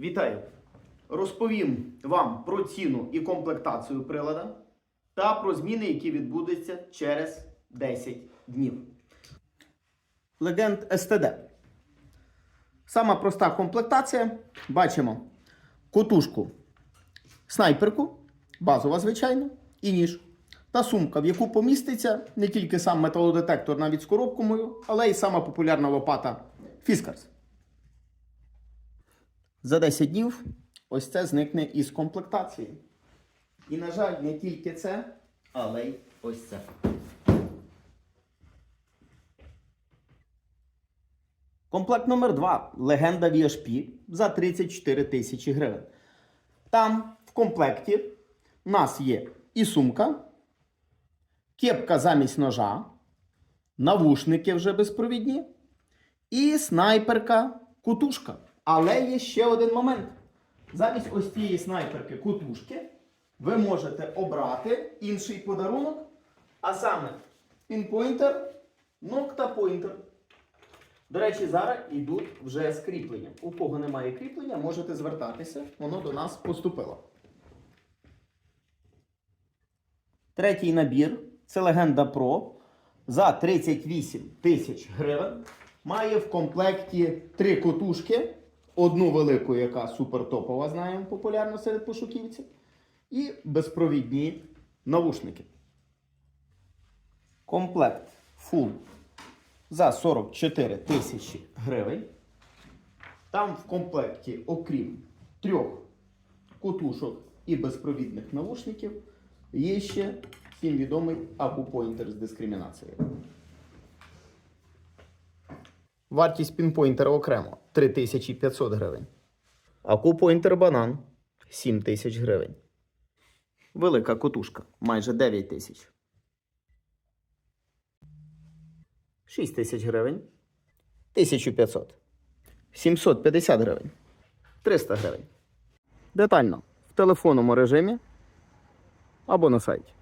Вітаю! Розповім вам про ціну і комплектацію прилада та про зміни, які відбудуться через 10 днів. Легенд STD. Сама проста комплектація. Бачимо котушку, снайперку, базова, звичайно, і ніж. Та сумка, в яку поміститься не тільки сам металодетектор навіть з коробкою, але й сама популярна лопата Fiskars. За 10 днів ось це зникне із комплектації. І, на жаль, не тільки це, але й ось це. Комплект номер 2 Легенда VHP за 34 тисячі гривень. Там в комплекті у нас є і сумка, кепка замість ножа, навушники вже безпровідні, і снайперка кутушка. Але є ще один момент. Замість ось цієї снайперки кутушки ви можете обрати інший подарунок, а саме пінпойнтер, ноктапойнтер. До речі, зараз йдуть вже з кріпленням. У кого немає кріплення, можете звертатися, воно до нас поступило. Третій набір це легенда Pro за 38 тисяч гривень. Має в комплекті три котушки. Одну велику, яка супертопова, знаємо, популярна серед пошуківців. І безпровідні навушники. Комплект Full за 44 тисячі гривень. Там в комплекті, окрім трьох котушок і безпровідних навушників, є ще всім відомий акупойнтер з дискримінацією. Вартість пінпойнтера окремо 3500 гривень. Акупойнтер банан 7 тисяч гривень. Велика котушка майже 9 тисяч. 6 тисяч гривень. 1500. 750 гривень. 300 гривень. Детально в телефонному режимі або на сайті.